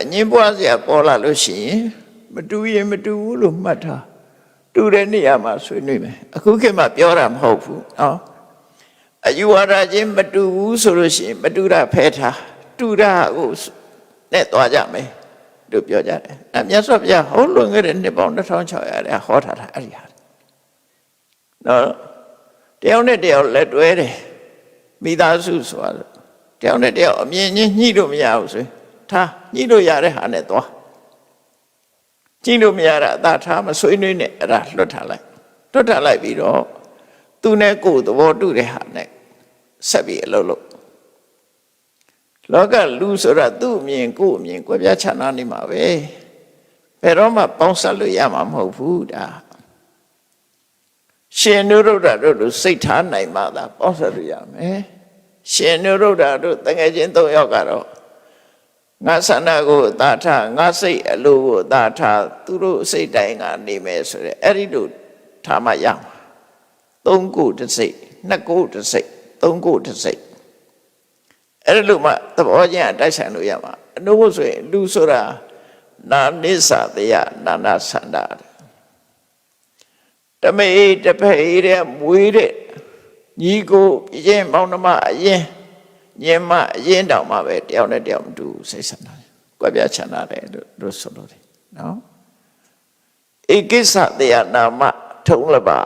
အငင်းပွားစရာပေါ်လာလို့ရှိရင်မတူရင်မတူဘူးလို့မှတ်ထားတူတဲ့နေရာမှာဆွေးနွေးမယ်အခုခေတ်မှာပြောတာမဟုတ်ဘူးနော်အယူဝါဒချင်းမတူဘူးဆိုလို့ရှိရင်မတူတာဖဲထားတူတာကိုနဲ့သွားကြမယ်လို့ပြောကြတယ်အမြတ်စွာဘုရားဟောလွန်ခဲ့တဲ့နှစ်ပေါင်း2600တဲ့ဟောထားတာအဲ့ဒီဟာနော်တယောက်နဲ့တယောက်လက်တွဲတယ်မိသားစုဆိုတာတယောက်နဲ့တယောက်အမြင်ချင်းညှိလို့မရဘူးဆိုရင် ထားညှိလို့ရတဲ့ဟာနဲ့သွားကြည့်လို့မရတာအသာထားမဆွေးနွေးနဲ့အဲ့ဒါလွတ်ထားလိုက်လွတ်ထားလိုက်ပြီးတော့သူနဲ့ကိုယ်သဘောတူတဲ့ဟာနဲ့ဆက်ပြီးအလုပ်လုပ်လောကလူဆိုတာသူ့အမြင်ကိုယ်အမြင်ကွဲပြားခြားနားနေမှာပဲဘယ်တော့မှပေါင်းဆက်လို့ရမှာမဟုတ်ဘူးဒါရှင်နုရုဒ္ဓတို့လိုစိတ်ထားနိုင်မှသာပေါင်းဆက်လို့ရမယ်ရှင်နုရုဒ္ဓတို့တကယ်ချင်း၃ယောက်ကတော့ ငါဆန္ဒကိုအသာထားငါစိတ်အလိုကိုအသာထားသူတို့စိတ်တိုင်းကနေမယ်ဆိုရဲအဲ့ဒီလိုထားမှရမှာသုံးခုတစ်စိတ်နှစ်ခုတစ်စိတ်သုံးခုတစ်စိတ်အဲ့ဒီလိုမှသဘောချင်းအတိုက်ဆိုင်လို့ရမှာအနုဘုဆိုရင်လူဆိုတာနာနိစ္စတရားနာနာဆန္ဒတမေတဖေးတဲ့မွေးတဲ့ညီကိုပြင်းပေါင်းနှမအရင် ညင်မအရင်တောင်မှပဲတယောက်နဲ့တယောက်မတူဘူးစိတ်ဆန္ဒကွက်ပြချမ်းသာတယ်လို့လို့ဆိုလို့တယ်နော်ဧကိစ္စတရားနာမထုံးလပါ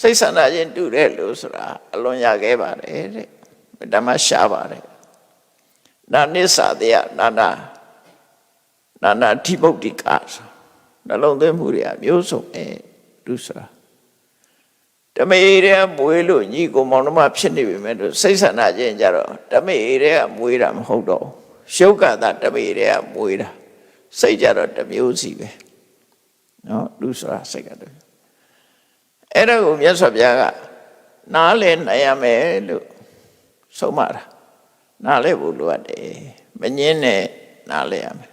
စိတ်ဆန္ဒချင်းတူတယ်လို့ဆိုတာအလွန်ရခဲ့ပါတယ်တဲ့ဓမ္မရှားပါတယ်နာနိစ္စတရားနာနာနာနာဓိမုတ်တိကဆိုနှလုံးသွင်းမှုတွေအမျိုးစုံအဲလူဆိုတာ တမေရဲမွေးလို့ညီကိုမောင်နှမဖြစ်နေပြီမဲ့လို့စိတ်ဆန္ဒချင်းကြတော့တမေရဲကမွေးတာမဟုတ်တော့ရှုပ်ကသာတမေရဲကမွေးတာစိတ်ကြတော့တစ်မျိုးစီပဲနော်လူဆိုတာစိတ်ကတော့အဲ့ဒါကိုမြတ်စွာဘုရားကနားလည်နိုင်ရမယ်လို့ဆုံးမတာနားလည်ဖို့လိုအပ်တယ်မငင်းနဲ့နားလည်ရမယ်